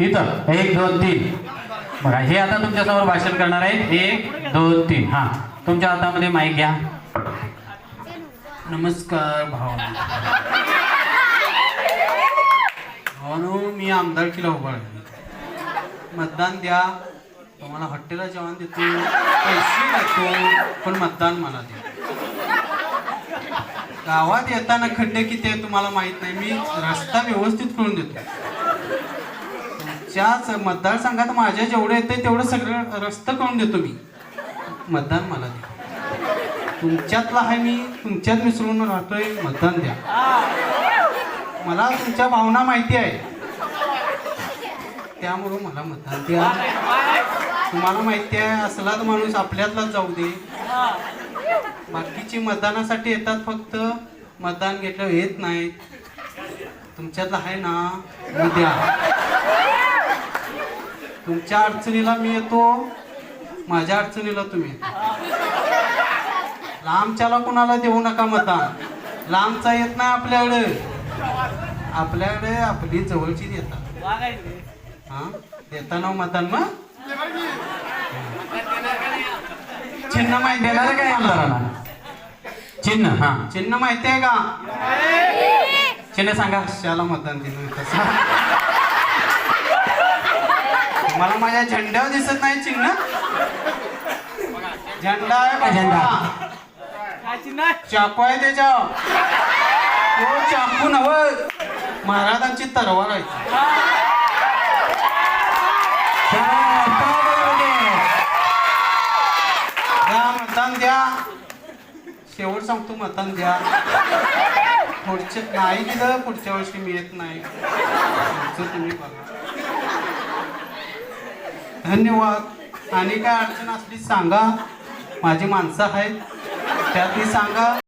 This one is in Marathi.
इथं. एक दोन तीन. बघा हे आता तुमच्यासमोर भाषण करणार आहेत. एक दोन तीन. हा. तुमच्या हातामध्ये माईक घ्या. नमस्कार भाऊ भावानो मी आमदारकीला उभा आहे. मतदान द्या. तुम्हाला हॉटेलला जेवण देतो. पैसे देतो. पण मतदान मला द्या. गावात येताना खड्डे किती आहे तुम्हाला माहीत नाही. मी रस्ता व्यवस्थित करून देतो. तुमच्याच मतदारसंघात माझ्या जेवढं येते तेवढं सगळं रस्त करून देतो मी. मतदान मला द्या. तुमच्यातला आहे मी तुमच्यात मिसळून राहतोय मतदान द्या. मला तुमच्या भावना माहिती आहे. त्यामुळं मला मतदान द्या. तुम्हाला माहिती आहे असलाच माणूस आपल्यातलाच जाऊ दे. बाकीची मतदानासाठी येतात फक्त. मतदान घेतलं येत नाहीत. तुमच्यातलं आहे ना उद्या. तुमच्या अडचणीला मी येतो. माझ्या अडचणीला तुम्ही लांबच्याला कुणाला देऊ नका मतदान लांबचा येत नाही आपल्याकडे. आपल्याकडे आपली जवळची देतात. हा? देताना मतदान मग? चिन्ह माहिती आहे देणार का काय चिन्ह हा. चिन्ह माहिती आहे का? चिन्ह सांगा. कशाला मतदान दिलं? तसं मला माझ्या झेंड्यावर दिसत नाही चिन्ह. झेंडा आहे काय झेंडा? चाकू आहे त्याच्यावर. तो चाकू नव महाराजांची तरवार आहे? द्या मतदान द्या. शेवट सांगतो मतदान द्या. पुढच्या नाही दिलं पुढच्या वर्षी मी येत नाही. पुढचं तुम्ही बघा. धन्यवाद. आणि काय अडचण असली सांगा. माझी माणसं आहेत. त्यातली सांगा.